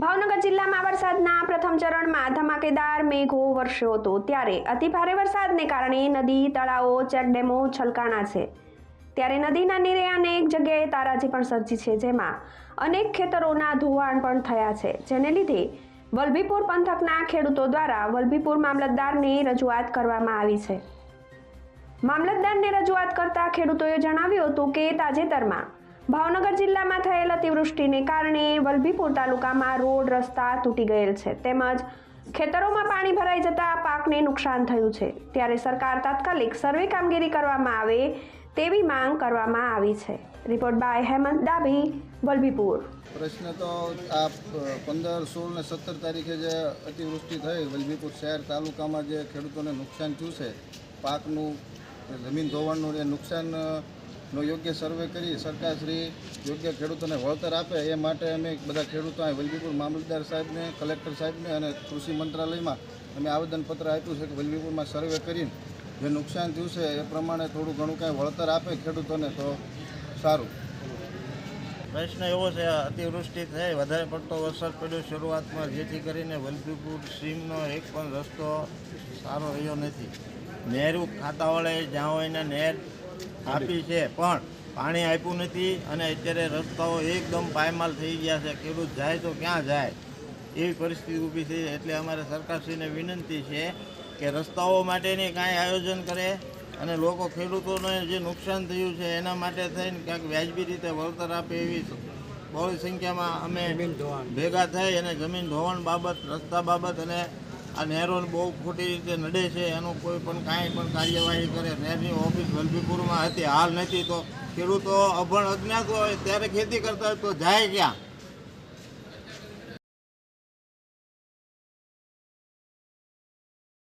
ભાવનગર જિલ્લામાં વરસાદના પ્રથમ ચરણમાં ધમાકેદાર મેઘો વરસ્યો હતો. ત્યારે અતિભારે વરસાદને કારણે નદી, તળાવો ચેકડેમો છલકાણા છે. ત્યારે નદીના નીરે અનેક જગ્યાએ તારાજી પણ સર્જી છે, જેમાં અનેક ખેતરોના ધોવાણ પણ થયા છે. જેને લીધે વલભીપુર પંથકના ખેડૂતો દ્વારા વલભીપુર મામલતદારને રજૂઆત કરવામાં આવી છે. મામલતદારને રજૂઆત કરતા ખેડૂતોએ જણાવ્યું હતું કે તાજેતરમાં ભાવનગર જિલ્લામાં થયેલ અતિવૃષ્ટિને કારણે વલભીપુર તાલુકામાં રોડ, રસ્તા તૂટી ગયેલ છે. તેમજ ખેતરોમાં પાણી ભરાઈ જતા પાકને નુકસાન થયું છે. ત્યારે સરકાર તાત્કાલિક સર્વે કામગીરી કરવામાં આવે તેવી માંગ કરવામાં આવી છે. Report by Hemant Dabhi, Vallabhipur. પ્રશ્ન તો આ પંદર, સોળ ને સત્તર તારીખે જે અતિવૃષ્ટિ થઈ, વલભીપુર શહેર તાલુકામાં જે ખેડૂતોને નુકસાન થયું છે, પાકનું જમીન ધોવાણનું એ નુકસાનનો યોગ્ય સર્વે કરી સરકારશ્રી યોગ્ય ખેડૂતોને વળતર આપે એ માટે અમે બધા ખેડૂતો અહીં વલભીપુર મામલતદાર સાહેબને કલેક્ટર સાહેબને અને કૃષિ મંત્રાલયમાં અમે આવેદનપત્ર આપ્યું છે કે વલભીપુરમાં સર્વે કરીને જે નુકસાન થયું છે એ પ્રમાણે થોડું ઘણું કાંઈ વળતર આપે ખેડૂતોને તો સારું. પ્રશ્ન એવો છે, અતિવૃષ્ટિ થઈ, વધારે પડતો વરસાદ પડ્યો શરૂઆતમાં, જેથી કરીને વલભીપુર સીમનો એક પણ રસ્તો સારો રહ્યો નથી. નહેરું ખાતાવાળાએ જ્યાં હોય ને નહેર આપી છે પણ પાણી આપ્યું નથી અને અત્યારે રસ્તાઓ એકદમ પાયમાલ થઈ ગયા છે. ખેડૂત જાય તો ક્યાં જાય? એવી પરિસ્થિતિ ઊભી છે એટલે અમારે સરકારશ્રીને વિનંતી છે કે રસ્તાઓ માટેની કાંઈ આયોજન કરે અને લોકો ખેડૂતોને જે નુકસાન થયું છે એના માટે થઈને ક્યાંક વ્યાજબી રીતે વળતર આપે એવી બહોળી સંખ્યામાં અમે ભેગા થઈ અને જમીન ધોવાણ બાબત રસ્તા બાબત અને આ નહેરો બહુ ખોટી રીતે નડે છે, એનું કોઈ પણ કાંઈ પણ કાર્યવાહી કરે. નહેરની ઓફિસ વલભીપુરમાં હતી, હાલ નથી. તો ખેડૂતો અભણ અજ્ઞાત હોય, ત્યારે ખેતી કરતા હોય, તો જાય ક્યાં?